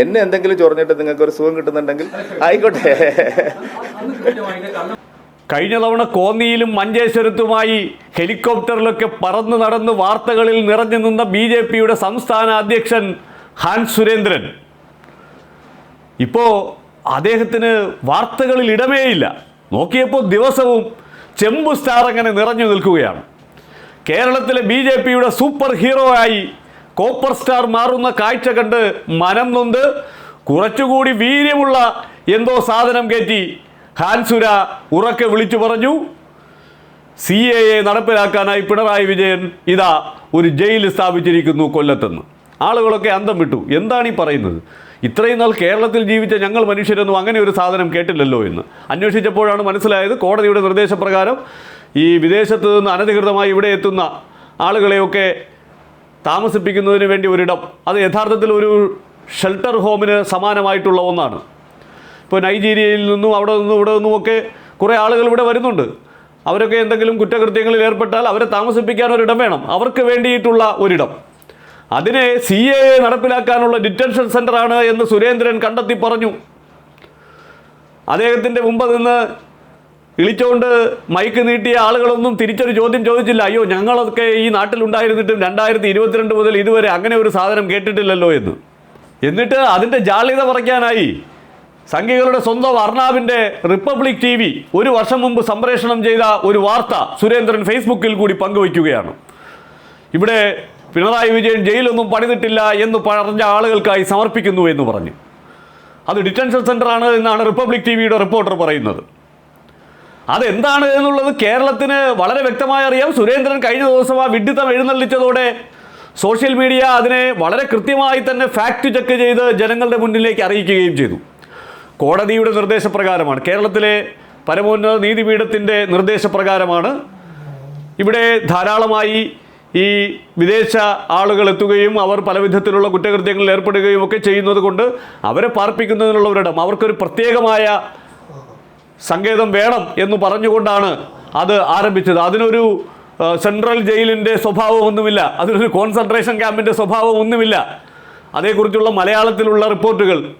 എന്നെ എന്തെങ്കിലും ചൊറിഞ്ഞിട്ട് നിങ്ങൾക്ക് ഒരു സുഖം കിട്ടുന്നുണ്ടെങ്കിൽ ആയിക്കോട്ടെ. കഴിഞ്ഞ തവണ കോന്നിയിലും മഞ്ചേശ്വരത്തുമായി ഹെലികോപ്റ്ററിലൊക്കെ പറന്നു നടന്ന് വാർത്തകളിൽ നിറഞ്ഞു നിന്ന ബി ജെ പിയുടെ സംസ്ഥാന അധ്യക്ഷൻ ഹാൻസ് സുരേന്ദ്രൻ. ഇപ്പോൾ അദ്ദേഹത്തിന് വാർത്തകളിൽ ഇടമേയില്ല. നോക്കിയപ്പോൾ ദിവസവും ചെമ്പു സ്റ്റാർ അങ്ങനെ നിറഞ്ഞു നിൽക്കുകയാണ്. കേരളത്തിലെ ബി സൂപ്പർ ഹീറോ ആയി കോപ്പർ സ്റ്റാർ മാറുന്ന കാഴ്ച കണ്ട് മനം നൊന്ത് കുറച്ചുകൂടി വീര്യമുള്ള എന്തോ സാധനം കയറ്റി ഹാൻസുര ഉറക്കെ വിളിച്ചു പറഞ്ഞു. സി എ എ നടപ്പിലാക്കാനായി പിണറായി വിജയൻ ഇതാ ഒരു ജയിൽ സ്ഥാപിച്ചിരിക്കുന്നു കൊല്ലത്തെന്ന്. ആളുകളൊക്കെ അന്തം വിട്ടു. എന്താണ് ഈ പറയുന്നത്? ഇത്രയും നാൾ കേരളത്തിൽ ജീവിച്ച ഞങ്ങൾ മനുഷ്യരൊന്നും അങ്ങനെ ഒരു സാധനം കേട്ടില്ലല്ലോ എന്ന്. അന്വേഷിച്ചപ്പോഴാണ് മനസ്സിലായത് കോടതിയുടെ നിർദ്ദേശപ്രകാരം ഈ വിദേശത്ത് നിന്ന് അനധികൃതമായി ഇവിടെ എത്തുന്ന ആളുകളെയൊക്കെ താമസിപ്പിക്കുന്നതിന് വേണ്ടി ഒരിടം. അത് യഥാർത്ഥത്തിൽ ഒരു ഷെൽട്ടർ ഹോമിന് സമാനമായിട്ടുള്ള ഒന്നാണ്. ഇപ്പോൾ നൈജീരിയയിൽ നിന്നും അവിടെ നിന്നും ഇവിടെ നിന്നും ഒക്കെ കുറേ ആളുകൾ ഇവിടെ വരുന്നുണ്ട്. അവരൊക്കെ എന്തെങ്കിലും കുറ്റകൃത്യങ്ങളിൽ ഏർപ്പെട്ടാൽ അവരെ താമസിപ്പിക്കാൻ ഒരിടം വേണം. അവർക്ക് വേണ്ടിയിട്ടുള്ള ഒരിടം. അതിനെ സി എ നടപ്പിലാക്കാനുള്ള ഡിറ്റൻഷൻ സെന്ററാണ് എന്ന് സുരേന്ദ്രൻ കണ്ടെത്തി പറഞ്ഞു. അദ്ദേഹത്തിന്റെ മുമ്പ് നിന്ന് ഇളിച്ചുകൊണ്ട് മൈക്ക് നീട്ടിയ ആളുകളൊന്നും തിരിച്ചൊരു ചോദ്യം ചോദിച്ചില്ല. അയ്യോ ഞങ്ങളൊക്കെ ഈ നാട്ടിലുണ്ടായിരുന്നിട്ടും രണ്ടായിരത്തി ഇരുപത്തിരണ്ട് മുതൽ ഇതുവരെ അങ്ങനെ ഒരു സാധനം കേട്ടിട്ടില്ലല്ലോ എന്ന്. എന്നിട്ട് അതിന്റെ ജാള്യത പറയ്ക്കാനായി സംഘികളുടെ സ്വന്തം അർണാബിന്റെ റിപ്പബ്ലിക് ടി വി ഒരു വർഷം മുമ്പ് സംപ്രേഷണം ചെയ്ത ഒരു വാർത്ത സുരേന്ദ്രൻ ഫേസ്ബുക്കിൽ കൂടി പങ്കുവയ്ക്കുകയാണ്. ഇവിടെ പിണറായി വിജയൻ ജയിലൊന്നും പണിതിട്ടില്ല എന്ന് പറഞ്ഞ ആളുകൾക്കായി സമർപ്പിക്കുന്നു എന്ന് പറഞ്ഞു. അത് ഡിറ്റൻഷൻ സെന്ററാണ് എന്നാണ് റിപ്പബ്ലിക് ടി വിയുടെ റിപ്പോർട്ടർ പറയുന്നത്. അതെന്താണ് എന്നുള്ളത് കേരളത്തിന് വളരെ വ്യക്തമായി അറിയാം. സുരേന്ദ്രൻ കഴിഞ്ഞ ദിവസം ആ വിഡിത്തം എഴുന്നള്ളിച്ചതോടെ സോഷ്യൽ മീഡിയ അതിനെ വളരെ കൃത്യമായി തന്നെ ഫാക്ട് ചെക്ക് ചെയ്ത് ജനങ്ങളുടെ മുന്നിലേക്ക് അറിയിക്കുകയും ചെയ്തു. കോടതിയുടെ നിർദ്ദേശപ്രകാരമാണ്. കേരളത്തിലെ പരമോന്നത നീതിപീഠത്തിന്റെ നിർദ്ദേശപ്രകാരമാണ് ഇവിടെ ധാരാളമായി ഈ വിദേശ ആളുകൾ എത്തുകയും അവർ പല വിധത്തിലുള്ള കുറ്റകൃത്യങ്ങളിൽ ഏർപ്പെടുകയും ഒക്കെ ചെയ്യുന്നത് കൊണ്ട് അവരെ പാർപ്പിക്കുന്നതിനുള്ള ഒരിടം അവർക്കൊരു പ്രത്യേകമായ സങ്കേതം വേണം എന്ന് പറഞ്ഞുകൊണ്ടാണ് അത് ആരംഭിച്ചത്. അതിനൊരു സെൻട്രൽ ജയിലിന്റെ സ്വഭാവമൊന്നുമില്ല. അതിനൊരു കോൺസെൻട്രേഷൻ ക്യാമ്പിന്റെ സ്വഭാവമൊന്നുമില്ല. അതേക്കുറിച്ചുള്ള മലയാളത്തിലുള്ള റിപ്പോർട്ടുകൾ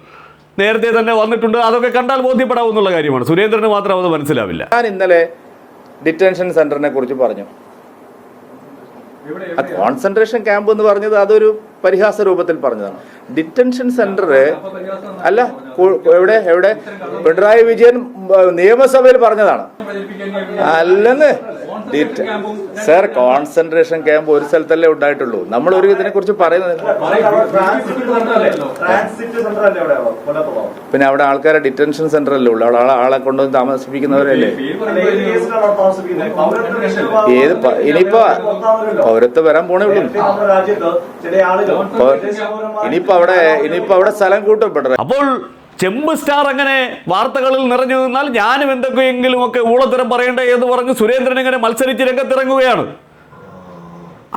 നേരത്തെ തന്നെ വന്നിട്ടുണ്ട്. അതൊക്കെ കണ്ടാൽ ബോധ്യപ്പെടാവുന്ന കാര്യമാണ്. സുരേന്ദ്രന് മാത്രം അത് മനസ്സിലാവില്ല. ഞാൻ ഇന്നലെ ഡിറ്റൻഷൻ സെന്ററിനെ കുറിച്ച് പറഞ്ഞു. കോൺസെൻട്രേഷൻ ക്യാമ്പ് എന്ന് പറഞ്ഞത് അതൊരു പരിഹാസ രൂപത്തിൽ പറഞ്ഞതാണ്. ഡിറ്റൻഷൻ സെന്റർ അല്ല എവിടെ എവിടെ? പിണറായി വിജയൻ നിയമസഭയിൽ പറഞ്ഞതാണ്. അല്ലെന്ന്. സർ കോൺസെൻട്രേഷൻ ക്യാമ്പ് ഒരു സ്ഥലത്തല്ലേ ഉണ്ടായിട്ടുള്ളൂ. നമ്മൾ ഒരു ഇതിനെ കുറിച്ച് പറയുന്നത് പിന്നെ അവിടെ ആൾക്കാരെ ഡിറ്റൻഷൻ സെന്റർ അല്ലേ ഉള്ളു. അവിടെ ആളെ- കൊണ്ടുവന്ന് താമസിപ്പിക്കുന്നവരല്ലേ? ഏത് ഇനിയിപ്പോ പൗരത്വം വരാൻ പോണേ ഉള്ളൂ. ഇനിയിപ്പോ അവിടെ ഇനിയിപ്പോ അവിടെ സ്ഥലം കൂട്ടും പിണറായി അപ്പോൾ ചെമ്പ് സ്റ്റാർ അങ്ങനെ വാർത്തകളിൽ നിറഞ്ഞു നിന്നാൽ ഞാനും എന്തൊക്കെയെങ്കിലും ഒക്കെ ഊളത്തരം പറയണ്ടേ എന്ന് പറഞ്ഞ് സുരേന്ദ്രൻ ഇങ്ങനെ മത്സരിച്ച് രംഗത്തിറങ്ങുകയാണ്.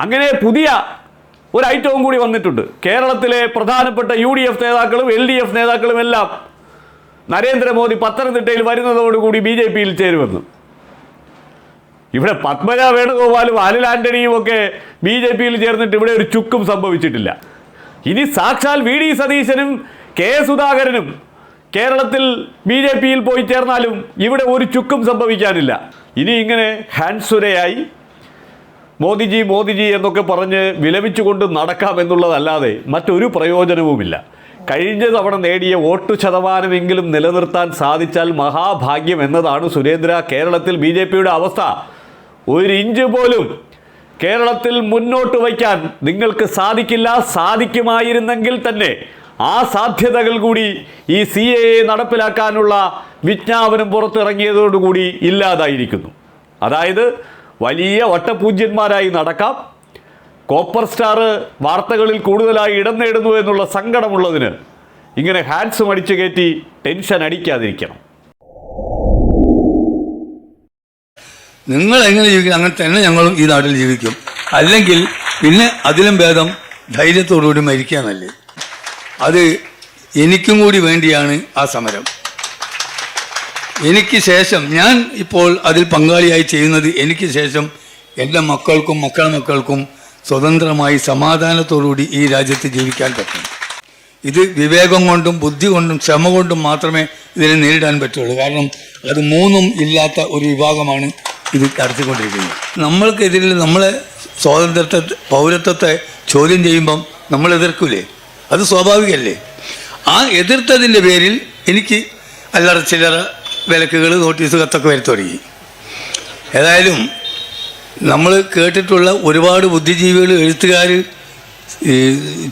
അങ്ങനെ പുതിയ ഒരു ഐറ്റവും കൂടി വന്നിട്ടുണ്ട്. കേരളത്തിലെ പ്രധാനപ്പെട്ട യു ഡി എഫ് നേതാക്കളും എൽ ഡി എഫ് നേതാക്കളും എല്ലാം നരേന്ദ്രമോദി പത്തനംതിട്ടയിൽ വരുന്നതോടുകൂടി ബി ജെ പിയിൽ ചേരുമെന്ന്. ഇവിടെ പത്മജ വേണുഗോപാലും അനിൽ ആന്റണിയും ഒക്കെ ബി ജെ പിയിൽ ചേർന്നിട്ട് ഇവിടെ ഒരു ചുക്കും സംഭവിച്ചിട്ടില്ല. ഇനി സാക്ഷാൽ വി ഡി സതീശനും കെ സുധാകരനും കേരളത്തിൽ ബി ജെ പിയിൽ പോയി ചേർന്നാലും ഇവിടെ ഒരു ചുക്കും സംഭവിക്കാനില്ല. ഇനി ഇങ്ങനെ ഹാൻസുരയായി മോദിജി മോദിജി എന്നൊക്കെ പറഞ്ഞ് വിലപിച്ചുകൊണ്ട് നടക്കാം എന്നുള്ളതല്ലാതെ മറ്റൊരു പ്രയോജനവുമില്ല. കഴിഞ്ഞ തവണ നേടിയ വോട്ട് ശതമാനമെങ്കിലും നിലനിർത്താൻ സാധിച്ചാൽ മഹാഭാഗ്യം എന്നതാണ് സുരേന്ദ്ര. കേരളത്തിൽ ബി ജെ പിയുടെ അവസ്ഥ ഒരു ഇഞ്ച് പോലും കേരളത്തിൽ മുന്നോട്ട് വയ്ക്കാൻ നിങ്ങൾക്ക് സാധിക്കില്ല സാധിക്കുമായിരുന്നെങ്കിൽ തന്നെ ആ സാധ്യതകൾ കൂടി ഈ സി എ എ നടപ്പിലാക്കാനുള്ള വിജ്ഞാപനം പുറത്തിറങ്ങിയതോടുകൂടി ഇല്ലാതായിരിക്കുന്നു. അതായത് വലിയ വട്ടപൂജ്യന്മാരായി നടക്കാം. കോപ്പർ സ്റ്റാർ വാർത്തകളിൽ കൂടുതലായി ഇടം നേടുന്നു എന്നുള്ള സങ്കടമുള്ളതിന് ഇങ്ങനെ ഹാൻഡ്സ് മടിച്ചു കയറ്റി ടെൻഷൻ അടിക്കാതിരിക്കണം. നിങ്ങൾ എങ്ങനെ ജീവിക്കും? അങ്ങനെ തന്നെ ഞങ്ങളും ഈ നാട്ടിൽ ജീവിക്കും. അല്ലെങ്കിൽ പിന്നെ അതിലും ഭേദം ധൈര്യത്തോടുകൂടി മരിക്കാനല്ലേ? അത് എനിക്കും കൂടി വേണ്ടിയാണ് ആ സമരം. എനിക്ക് ശേഷം ഞാൻ ഇപ്പോൾ അതിൽ പങ്കാളിയായി ചെയ്യുന്നത് എനിക്ക് ശേഷം എന്റെ മക്കൾക്കും മക്കളെ മക്കൾക്കും സ്വതന്ത്രമായി സമാധാനത്തോടുകൂടി ഈ രാജ്യത്ത് ജീവിക്കാൻ പറ്റും. ഇത് വിവേകം കൊണ്ടും ബുദ്ധി കൊണ്ടും ക്ഷമ കൊണ്ടും മാത്രമേ ഇതിനെ നേരിടാൻ പറ്റുള്ളൂ. കാരണം അത് മൂന്നും ഇല്ലാത്ത ഒരു വിഭാഗമാണ് ഇത് നടത്തിക്കൊണ്ടിരിക്കുന്നത് നമ്മൾക്കെതിരിൽ നമ്മളെ സ്വാതന്ത്ര്യത്തെ പൗരത്വത്തെ ചോദ്യം ചെയ്യുമ്പം നമ്മൾ എതിർക്കൂലേ? അത് സ്വാഭാവികമല്ലേ? ആ എതിർത്തതിന്റെ പേരിൽ എനിക്ക് അല്ലറ ചില്ലറ വിലക്കുകൾ നോട്ടീസ് കത്തൊക്കെ വരുത്തി തുടങ്ങി. ഏതായാലും നമ്മൾ കേട്ടിട്ടുള്ള ഒരുപാട് ബുദ്ധിജീവികൾ എഴുത്തുകാർ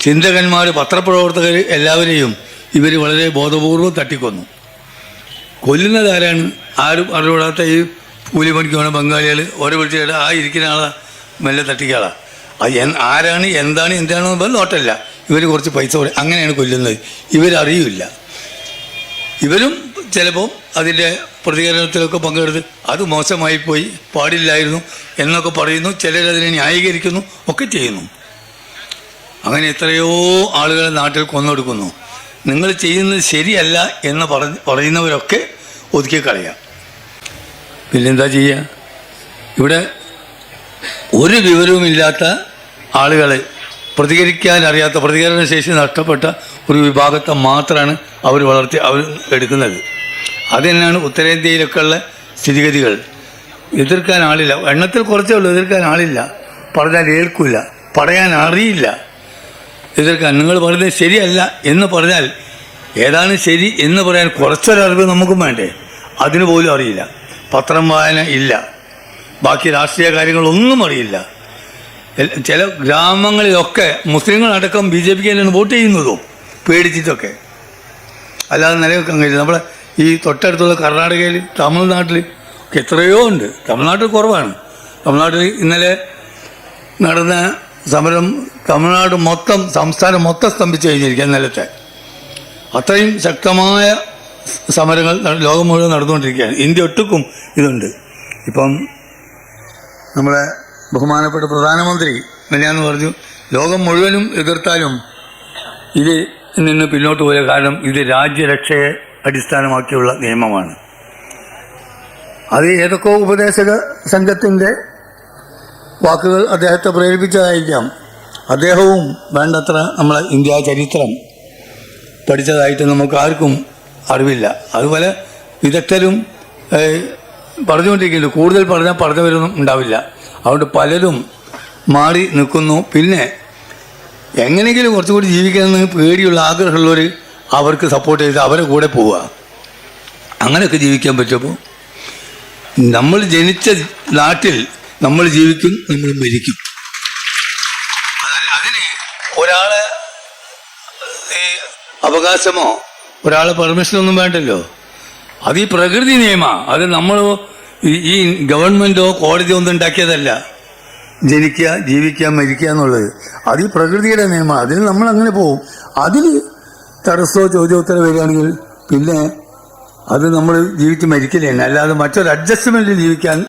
ചിന്തകന്മാർ പത്രപ്രവർത്തകർ എല്ലാവരെയും ഇവർ വളരെ ബോധപൂർവം തട്ടിക്കൊന്നു. കൊല്ലുന്നത് ആരാണ്? ആരും അറിവിടാത്ത ഈ കൂലിപ്പണിക്ക് പോണ ബംഗാളികൾ ഓരോ വിളിച്ചിട്ട് ആ ഇരിക്കുന്ന ആളാ മെല്ലെ തട്ടിക്കാളാ. അത് ആരാണ് എന്താണ് എന്താണെന്ന് നോട്ടല്ല. ഇവർ കുറച്ച് പൈസ കൊടു- അങ്ങനെയാണ് കൊല്ലുന്നത്. ഇവരറിയില്ല. ഇവരും ചിലപ്പോൾ അതിന്റെ പ്രതികരണത്തിലൊക്കെ പങ്കെടുത്ത് അത് മോശമായി പോയി പാടില്ലായിരുന്നു എന്നൊക്കെ പറയുന്നു. ചിലരതിനെ ന്യായീകരിക്കുന്നു ഒക്കെ ചെയ്യുന്നു. അങ്ങനെ എത്രയോ ആളുകളെ നാട്ടിൽ കൊന്നൊടുക്കുന്നു. നിങ്ങൾ ചെയ്യുന്നത് ശരിയല്ല എന്ന് പറയുന്നവരൊക്കെ ഒതുക്കി കളയാം. പിന്നെന്താ ചെയ്യുക ഇവിടെ ഒരു വിവരവുമില്ലാത്ത ആളുകൾ പ്രതികരിക്കാൻ അറിയാത്ത പ്രതികരണ ശേഷി നഷ്ടപ്പെട്ട ഒരു വിഭാഗത്തെ മാത്രമാണ് അവർ വളർത്തി അവർ എടുക്കുന്നത്. അത് തന്നെയാണ് ഉത്തരേന്ത്യയിലൊക്കെ ഉള്ള സ്ഥിതിഗതികൾ. എതിർക്കാൻ ആളില്ല. എണ്ണത്തിൽ കുറച്ചേ ഉള്ളൂ എതിർക്കാൻ ആളില്ല. പറഞ്ഞാൽ ഏൽക്കില്ല പറയാൻ അറിയില്ല. എതിർക്കാൻ നിങ്ങൾ പറയുന്നത് ശരിയല്ല എന്ന് പറഞ്ഞാൽ ഏതാണ് ശരി എന്ന് പറയാൻ കുറച്ചൊരറിവ് നമുക്കും വേണ്ടേ? അതിന് പോലും അറിയില്ല. പത്രം വായന ഇല്ല. ബാക്കി രാഷ്ട്രീയ കാര്യങ്ങളൊന്നും അറിയില്ല. ചില ഗ്രാമങ്ങളിലൊക്കെ മുസ്ലിങ്ങളടക്കം ബി ജെ പിക്ക് തന്നെയാണ് വോട്ട് ചെയ്യുന്നതും പേടിച്ചിട്ടൊക്കെ. അല്ലാതെ നിലനിൽക്കാൻ കഴിയില്ല നമ്മളെ ഈ തൊട്ടടുത്തുള്ള കർണാടകയിൽ തമിഴ്നാട്ടിൽ ഒക്കെ എത്രയോ ഉണ്ട്. തമിഴ്നാട്ടിൽ കുറവാണ്. തമിഴ്നാട്ടിൽ ഇന്നലെ നടന്ന സമരം തമിഴ്നാട് മൊത്തം സംസ്ഥാനം മൊത്തം സ്തംഭിച്ചു കഴിഞ്ഞിരിക്കുക ഇന്നലത്തെ. അത്രയും ശക്തമായ സമരങ്ങൾ ലോകം മുഴുവൻ നടന്നുകൊണ്ടിരിക്കുകയാണ്. ഇന്ത്യ ഒട്ടുക്കും ഇതുണ്ട്. ഇപ്പം നമ്മളെ ബഹുമാനപ്പെട്ട പ്രധാനമന്ത്രി മിനിയാന്ന് പറഞ്ഞു ലോകം മുഴുവനും എതിർത്താലും ഇത് നിന്ന് പിന്നോട്ട് പോയ കാരണം ഇത് രാജ്യരക്ഷയെ അടിസ്ഥാനമാക്കിയുള്ള നിയമമാണ്. അത് ഏതൊക്കെ ഉപദേശക സംഘത്തിന്റെ വാക്കുകൾ അദ്ദേഹത്തെ പ്രേരിപ്പിച്ചതായിരിക്കാം. അദ്ദേഹവും വേണ്ടത്ര നമ്മളെ ഇന്ത്യ ചരിത്രം പഠിച്ചതായിട്ട് നമുക്ക് ആർക്കും അറിവില്ല. അതുപോലെ വിദഗ്ധരും പറഞ്ഞുകൊണ്ടിരിക്കുന്നു. കൂടുതൽ പറഞ്ഞാൽ പറഞ്ഞവരൊന്നും ഉണ്ടാവില്ല. അതുകൊണ്ട് പലരും മാറി നിൽക്കുന്നു. പിന്നെ എങ്ങനെയെങ്കിലും കുറച്ചുകൂടി ജീവിക്കണമെന്ന് പേടിയുള്ള ആഗ്രഹമുള്ളവർ അവർക്ക് സപ്പോർട്ട് ചെയ്ത് അവരെ കൂടെ പോവുക. അങ്ങനെയൊക്കെ ജീവിക്കാൻ പറ്റുമ്പോൾ നമ്മൾ ജനിച്ച നാട്ടിൽ നമ്മൾ ജീവിക്കും നമ്മൾ മരിക്കും. അതിന് ഒരാളെ ഈ അവകാശമോ? ഒരാളെ പെർമിഷനൊന്നും വേണ്ടല്ലോ. അത് ഈ പ്രകൃതി നിയമ. അത് നമ്മൾ ഈ- ഗവൺമെന്റോ കോടതിയോ ഒന്നും ഉണ്ടാക്കിയതല്ല. ജനിക്കുക ജീവിക്കുക മരിക്കുക എന്നുള്ളത്. അത് ഈ പ്രകൃതിയുടെ നിയമം അതിൽ നമ്മൾ അങ്ങനെ പോവും. അതിൽ തടസ്സമോ ചോദ്യോത്തരം വരികയാണെങ്കിൽ പിന്നെ അത് നമ്മൾ ജീവിച്ച് മരിക്കലേ അല്ലാതെ മറ്റൊരു അഡ്ജസ്റ്റ്മെന്റിൽ ജീവിക്കാൻ